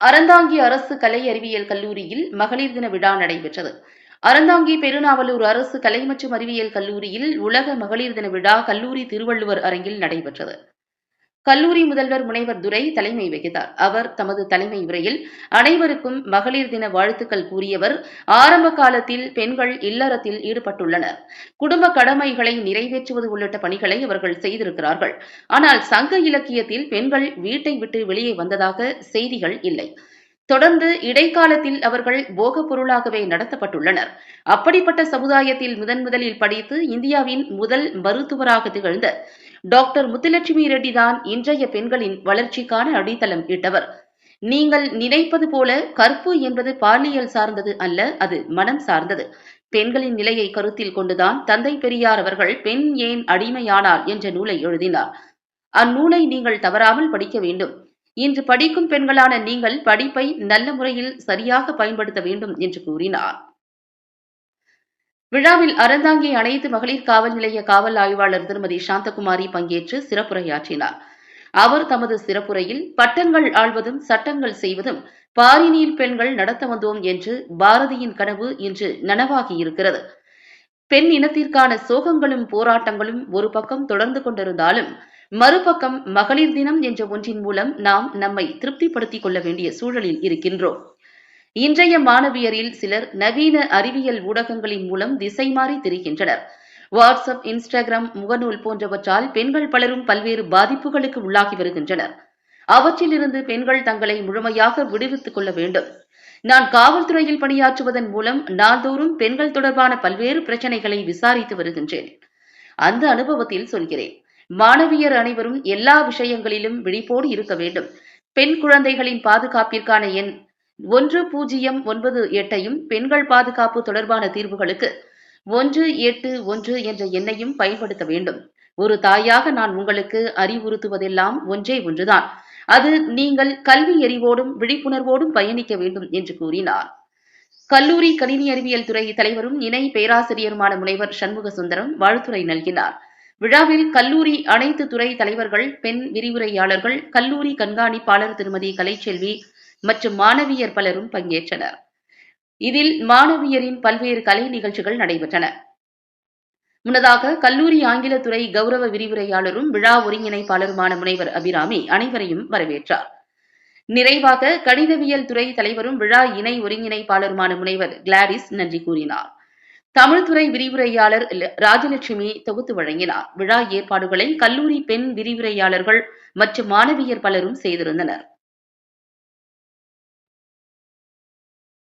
அறந்தாங்கி அரசு கலை அறிவியல் கல்லூரியில் மகளிர் தின விழா நடைபெற்றது. அறந்தாங்கி பெருநாவலூர் அரசு கலை மற்றும் அறிவியல் கல்லூரியில் உலக மகளிர் தின விழா கல்லூரி திருவள்ளுவர் அரங்கில் நடைபெற்றது. கல்லூரி முதல்வர் முனைவர் துரை தலைமை வகித்தார். அவர் தமது தலைமை உரையில் அனைவருக்கும் மகளிர் தின வாழ்த்துக்கள் கூறியவர் ஆரம்ப காலத்தில் பெண்கள் இல்லறத்தில் ஈடுபட்டுள்ளனர். குடும்ப கடமைகளை நிறைவேற்றுவது உள்ளிட்ட பணிகளை அவர்கள் செய்திருக்கிறார்கள். ஆனால் சங்க இலக்கியத்தில் பெண்கள் வீட்டை விட்டு வெளியே வந்ததாக செய்திகள் இல்லை. தொடர்ந்து இடைக்காலத்தில் அவர்கள் போகப் பொருளாகவே நடத்தப்பட்டுள்ளனர். அப்படிப்பட்ட சமுதாயத்தில் முதன் முதலில் படித்து இந்தியாவின் முதல் மருத்துவராக திகழ்ந்த டாக்டர் முத்துலட்சுமி ரெட்டி தான் இன்றைய பெண்களின் வளர்ச்சிக்கான அடித்தளம் இட்டவர். நீங்கள் நினைப்பது போல கற்பு என்பது பாலியல் சார்ந்தது அல்ல அது மனம் சார்ந்தது. பெண்களின் நிலையை கருத்தில் கொண்டுதான் தந்தை பெரியார் அவர்கள் பெண் ஏன் அடிமையானார்? என்ற நூலை எழுதினார். அந்நூலை நீங்கள் தவறாமல் படிக்க வேண்டும். இன்று படிக்கும் பெண்களான நீங்கள் படிப்பை நல்ல முறையில் சரியாக பயன்படுத்த வேண்டும் என்று கூறினார். விழாவில் அறந்தாங்கி அனைத்து மகளிர் காவல் நிலைய காவல் ஆய்வாளர் திருமதி சாந்தகுமாரி பங்கேற்று சிறப்புரையாற்றினார். அவர் தமது சிறப்புரையில் பட்டங்கள் ஆள்வதும் சட்டங்கள் செய்வதும் பாரினியில் பெண்கள் நடத்த வந்தோம் என்று பாரதியின் கனவு இன்று நனவாகியிருக்கிறது. பெண் இனத்திற்கான சோகங்களும் போராட்டங்களும் ஒரு பக்கம் தொடர்ந்து கொண்டிருந்தாலும் மறுபக்கம் மகளிர் தினம் என்ற ஒன்றின் மூலம் நாம் நம்மை திருப்திப்படுத்திக் கொள்ள வேண்டிய சூழலில் இருக்கின்றோம். இன்றைய மாணவியரில் சிலர் நவீன அறிவியல் ஊடகங்களின் மூலம் திசை மாறி திரிகின்றனர். வாட்ஸ்அப் இன்ஸ்டாகிராம் முகநூல் போன்றவற்றால் பெண்கள் பலரும் பல்வேறு பாதிப்புகளுக்கு உள்ளாகி வருகின்றனர். அவற்றிலிருந்து பெண்கள் தங்களை முழுமையாக விடுவித்துக் கொள்ள வேண்டும். நான் காவல்துறையில் பணியாற்றுவதன் மூலம் நாள்தோறும் பெண்கள் தொடர்பான பல்வேறு பிரச்சனைகளை விசாரித்து வருகின்றேன். அந்த அனுபவத்தில் சொல்கிறேன். மாணவியர் அனைவரும் எல்லா விஷயங்களிலும் விழிப்போடு இருக்க வேண்டும். பெண் குழந்தைகளின் பாதுகாப்பிற்கான எண் ஒன்று பூஜ்ஜியம் ஒன்பது எட்டையும் பெண்கள் பாதுகாப்பு தொடர்பான தீர்வுகளுக்கு ஒன்று எட்டு ஒன்று என்ற எண்ணையும் பயன்படுத்த வேண்டும். ஒரு தாயாக நான் உங்களுக்கு அறிவுறுத்துவதெல்லாம் ஒன்றே ஒன்றுதான். அது நீங்கள் கல்வி எறிவோடும் விழிப்புணர்வோடும் பயணிக்க வேண்டும் என்று கூறினார். கல்லூரி கணினி அறிவியல் துறை தலைவரும் இணை பேராசிரியருமான முனைவர் சண்முக சுந்தரம் வாழ்த்துரை நல்கினார். விழாவில் கல்லூரி அனைத்து துறை தலைவர்கள் பெண் விரிவுரையாளர்கள் கல்லூரி கண்காணிப்பாளர் திருமதி கலைச்செல்வி மற்றும் மாணவியர் பலரும் பங்கேற்றனர். இதில் மாணவியரின் பல்வேறு கலை நிகழ்ச்சிகள் நடைபெற்றன. முன்னதாக கல்லூரி ஆங்கிலத்துறை கௌரவ விரிவுரையாளரும் விழா ஒருங்கிணைப்பாளருமான முனைவர் அபிராமி அனைவரையும் வரவேற்றார். நிறைவாக கணிதவியல் துறை தலைவரும் விழா இணை ஒருங்கிணைப்பாளருமான முனைவர் கிளாடிஸ் நன்றி கூறினார். தமிழ்துறை விரிவுரையாளர் ராஜலட்சுமி தொகுத்து வழங்கினார். விழா ஏற்பாடுகளை கல்லூரி பெண் விரிவுரையாளர்கள் மற்றும் மாணவியர் பலரும் செய்திருந்தனர்.